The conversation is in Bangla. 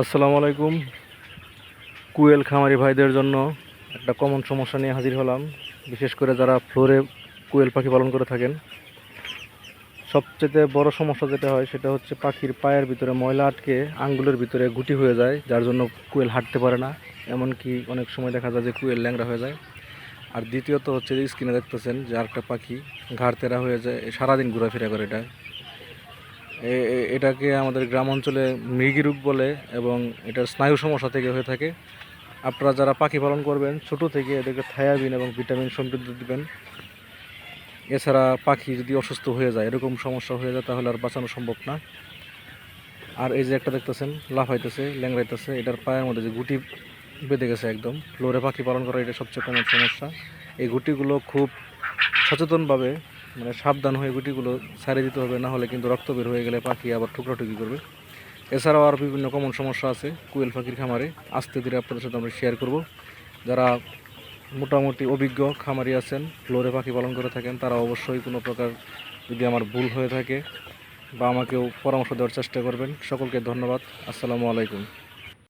আসসালামু আলাইকুম। কুয়েল খামারি ভাইদের জন্য একটা কমন সমস্যা নিয়ে হাজির হলাম। বিশেষ করে যারা ফ্লোরে কুয়েল পাখি পালন করে থাকেন। সবচেয়ে বড় সমস্যা যেটা হয়, সেটা হচ্ছে পাখির পায়ের ভিতরে ময়লা আটকে আঙ্গুলের ভিতরে গুটি হয়ে যায়, যার জন্য কুয়েল হাঁটতে পারে না। এমনকি অনেক সময় দেখা যায় যে কুয়েল ল্যাংড়া হয়ে যায়। আর দ্বিতীয়ত হচ্ছে যে স্ক্রিনে দেখতেছেন যে আরেকটা পাখি ঘাড় তেরা হয়ে যায় সারাদিন ঘোরাফেরা করে এটা। এটাকে আমাদের গ্রাম অঞ্চলে মৃগী রোগ বলে এবং এটার স্নায়ু সমস্যা থেকে হয়ে থাকে। আপনারা যারা পাখি পালন করবেন, ছোট থেকে এদেরকে থায়াবিন এবং ভিটামিন সমৃদ্ধ দিবেন। এছাড়া পাখি যদি অসুস্থ হয়ে যায়, এরকম সমস্যা হয়ে যায়, তাহলে আর বাঁচানো সম্ভব না। আর এই যে একটা দেখতেছেন লাফাইতেছে ল্যাংড়াইতেছে এটার পায়ের মধ্যে যে গুটি বেঁধে গেছে একদম। ফ্লোরে পাখি পালন করা এটা সবচেয়ে কমন সমস্যা। এই গুটিগুলো খুব সচেতনভাবে মানে সাবধান হয়ে গুটিগুলো ছাড়িয়ে দিতে হবে, না হলে কিন্তু রক্ত বের হয়ে গেলে পাখি আবার টুকরাটুকি করবে। এছাড়াও আর বিভিন্ন কমন সমস্যা আছে কুয়েল পাখির খামারে, আস্তে ধীরে আপনাদের সাথে আমরা শেয়ার করব। যারা মোটামুটি অভিজ্ঞ খামারি আছেন, ফ্লোরে পাখি পালন করে থাকেন, তারা অবশ্যই কোনো প্রকার যদি আমার ভুল হয়ে থাকে বা আমাকেও পরামর্শ দেওয়ার চেষ্টা করবেন। সকলকে ধন্যবাদ। আসসালামু আলাইকুম।